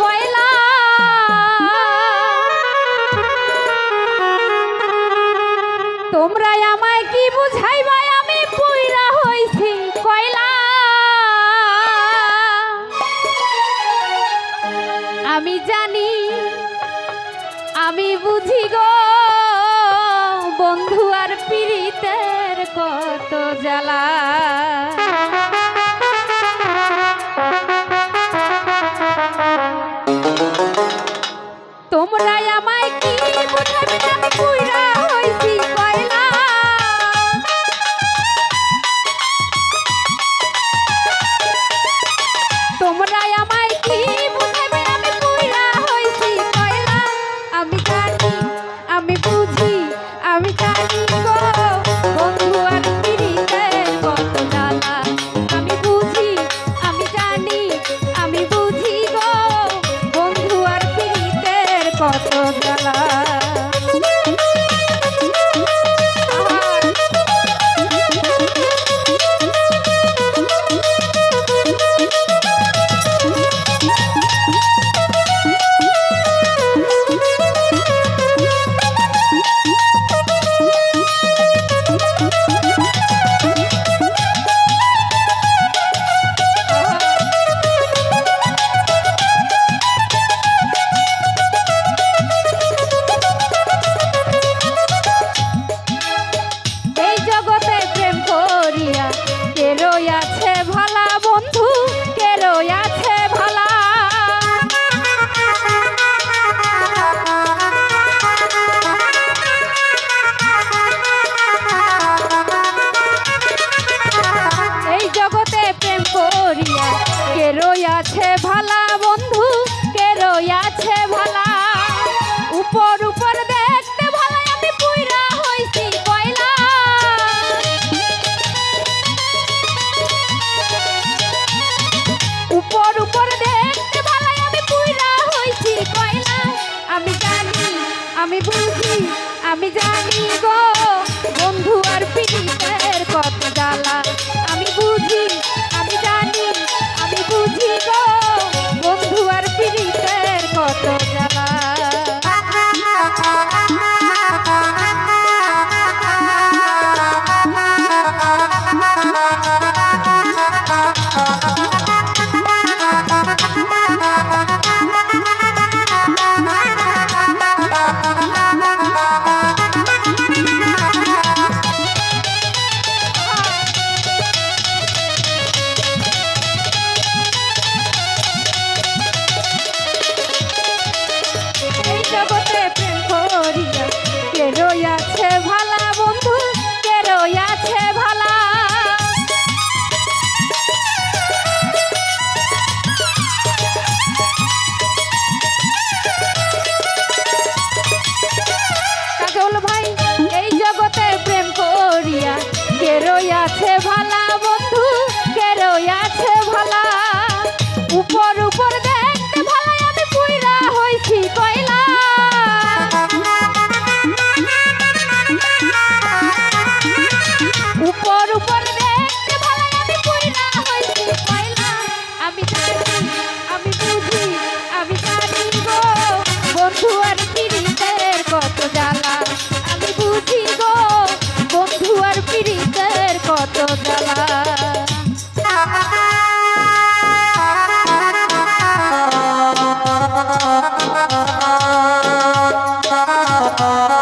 কয়লা। তোমরা আমায় কি বুঝাইবা আমি পুইরা হইছি কয়লা। আমি জানি, আমি বুঝি গো। বন্ধু আর পীড়িতের কত জ্বালা। তোমরা আমায় কি বুঝাবে? আছে ভালা বন্ধু কে আছে ভালা। উপর উপর দেখতে ভালা, আমি পুইরা হইছি কয়লা। উপর উপর দেখতে ভালো, আমি পুইরা হইছি কয়লা। আমি জানি, আমি বুঝি, আমি জানি গো, বন্ধু আর কেরই আছে ভালা বন্ধু কেরই আছে ভালা। উপর Thank.